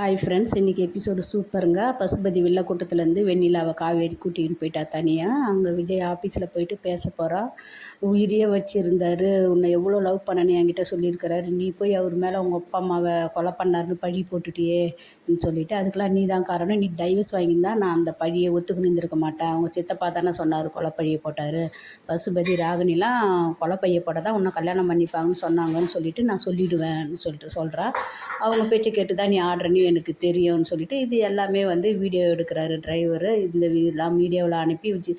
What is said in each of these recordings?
Hi friends இன்றைக்கி episode சூப்பருங்க. பசுபதி வில்ல வெண்ணிலாவை காவேரி கூட்டிகிட்டு போயிட்டா தனியாக அங்கே விஜய் ஆஃபீஸில் போயிட்டு பேச போகிறா உயிரியே வச்சுருந்தார். உன்னை எவ்வளோ லவ் பண்ணனு என்கிட்ட சொல்லியிருக்கிறாரு. நீ போய் அவர் மேலே உங்கள் அப்பா அம்மாவை கொலை பண்ணாருன்னு பழி போட்டுட்டியே சொல்லிவிட்டு அதுக்கெலாம் நீ தான் காரணம். நீ டைவர்ஸ் வாங்கியிருந்தா நான் அந்த பழியை ஒத்துக்கணும் இருந்திருக்க மாட்டேன். அவங்க சித்தப்பா தானே சொன்னார் கொலை பழியை போட்டார். பசுபதி ராகினிலாம் கொலை பையை போட்டால் தான் உன்னை கல்யாணம் பண்ணிப்பாங்கன்னு சொன்னாங்கன்னு சொல்லிவிட்டு நான் சொல்லிவிடுவேன்னு சொல்லிட்டு சொல்கிறா அவங்க பேச்சை கேட்டு தான் நீ ஆடுறன்னு எனக்கு தெரியும்னு சொல்லிட்டு இது எல்லாமே வந்து வீடியோ எடுக்கிறாரு டிரைவரு இந்த எல்லாம் வீடியோவில் அனுப்பி வச்சு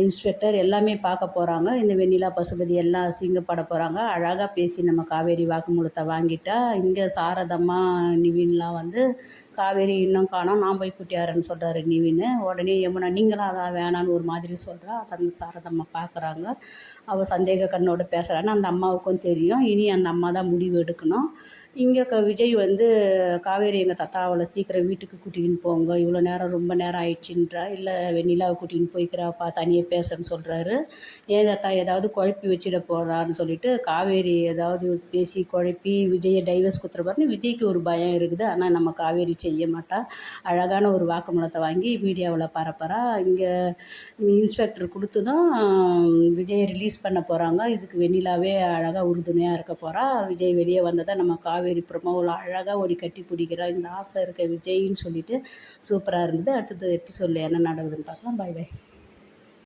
இன்ஸ்பெக்டர் எல்லாமே பார்க்க போகிறாங்க இந்த வெண்ணிலா பசுபதி எல்லாம் அசிங்கப்பட போகிறாங்க அழகாக பேசி நம்ம காவேரி வாக்குமூலத்தை வாங்கிட்டா இங்கே சாரதம்மா நிவின்லாம் வந்து காவேரி இன்னும் காணோம் நான் போய் குட்டியாரன்னு சொல்கிறாரு நிவின். உடனே யமுனா நீங்களும் அதான் வேணான்னு ஒரு மாதிரி சொல்கிறா அந்த சாரதம்மா பார்க்குறாங்க அவள் சந்தேக கண்ணோடு பேசுகிறான்னு அந்த அம்மாவுக்கும் தெரியும். இனி அந்த அம்மா தான் முடிவு எடுக்கணும். இங்கே க விஜய் வந்து காவேரி எங்கள் தத்தாவளை சீக்கிரம் வீட்டுக்கு கூட்டிகின்னு போங்க. இவ்வளோ நேரம் ரொம்ப நேரம் ஆயிடுச்சுன்றா. இல்லை வெண்ணிலாவை கூட்டிகின்னு போய்க்கிறாப்பா தனியாக பேசுன்னு சொல்கிறாரு ஏன் தாத்தா ஏதாவது குழப்பி வச்சிட போகிறான்னு சொல்லிட்டு காவேரி ஏதாவது பேசி குழப்பி விஜயை டைவர்ஸ் குத்துற பாருன்னு விஜய்க்கு ஒரு பயம் இருக்குது. ஆனால் நம்ம காவேரி செய்ய மாட்டா. அழகான ஒரு வாக்குமூலத்தை வாங்கி மீடியாவில் பரப்புறா. இங்கே இன்ஸ்பெக்டர் கொடுத்து தான் விஜயை ரிலீஸ் பண்ண போகிறாங்க இதுக்கு வெண்ணிலாவே அழகாக உறுதுணையாக இருக்க போகிறா விஜய் வெளியே வந்ததை நம்ம காவேரி பிரமோவில் அழகாக ஒரு கட்டி பிடிக்கிறா. இந்த ஆசை இருக்க விஜய்ன்னு சொல்லிட்டு சூப்பராக இருந்தது. அடுத்தது எபிசோடில் என்ன நடக்குதுன்னு பார்க்கலாம். பாய் பாய்